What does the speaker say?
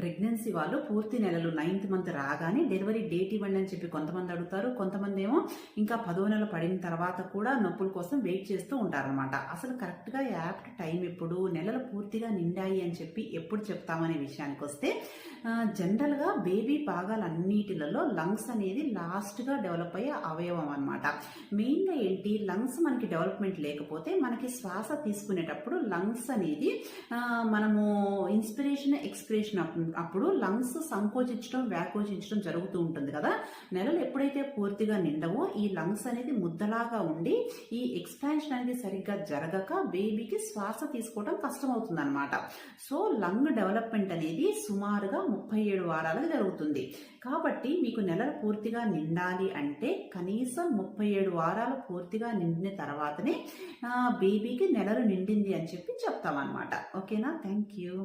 Pregnancy వాళ్ళు పూర్తి నెలలు నైన్త్ మంత్ రాగానే డెలివరీ డేట్ ఇవ్వండి అని చెప్పి కొంతమంది అడుగుతారు. కొంతమంది ఏమో ఇంకా పదో నెల పడిన తర్వాత కూడా నొప్పుల కోసం వెయిట్ చేస్తూ ఉంటారనమాట అసలు కరెక్ట్గా యాప్ట్ టైం ఎప్పుడు నెలలు పూర్తిగా నిండాయి అని చెప్పి ఎప్పుడు చెప్తామనే విషయానికి వస్తే జనరల్గా బేబీ భాగాలన్నిటిలలో లంగ్స్ అనేది లాస్ట్గా డెవలప్ అయ్యే అవయవం అనమాట మెయిన్గా ఏంటి? లంగ్స్ మనకి డెవలప్మెంట్ లేకపోతే మనకి శ్వాస తీసుకునేటప్పుడు లంగ్స్ అనేది మనము ఇన్స్పిరేషన్ ఎక్స్పిరేషన్ అప్పుడు లంగ్స్ సంకోచించడం వ్యాకోచించడం జరుగుతూ ఉంటుంది కదా. నెలలు ఎప్పుడైతే పూర్తిగా నిండవో ఈ లంగ్స్ అనేది ముద్దలాగా ఉండి ఈ ఎక్స్పాన్షన్ అనేది సరిగ్గా జరగక బేబీకి శ్వాస తీసుకోవడం కష్టమవుతుంది అనమాట సో లంగ్ డెవలప్మెంట్ అనేది సుమారుగా ముప్పై ఏడు వారాలకు జరుగుతుంది. కాబట్టి మీకు నెలలు పూర్తిగా నిండాలి అంటే కనీసం ముప్పై ఏడు వారాలు పూర్తిగా నిండిన తర్వాతనే బేబీకి నెలలు నిండింది అని చెప్పి చెప్తామన్నమాట. ఓకేనా? Thank you.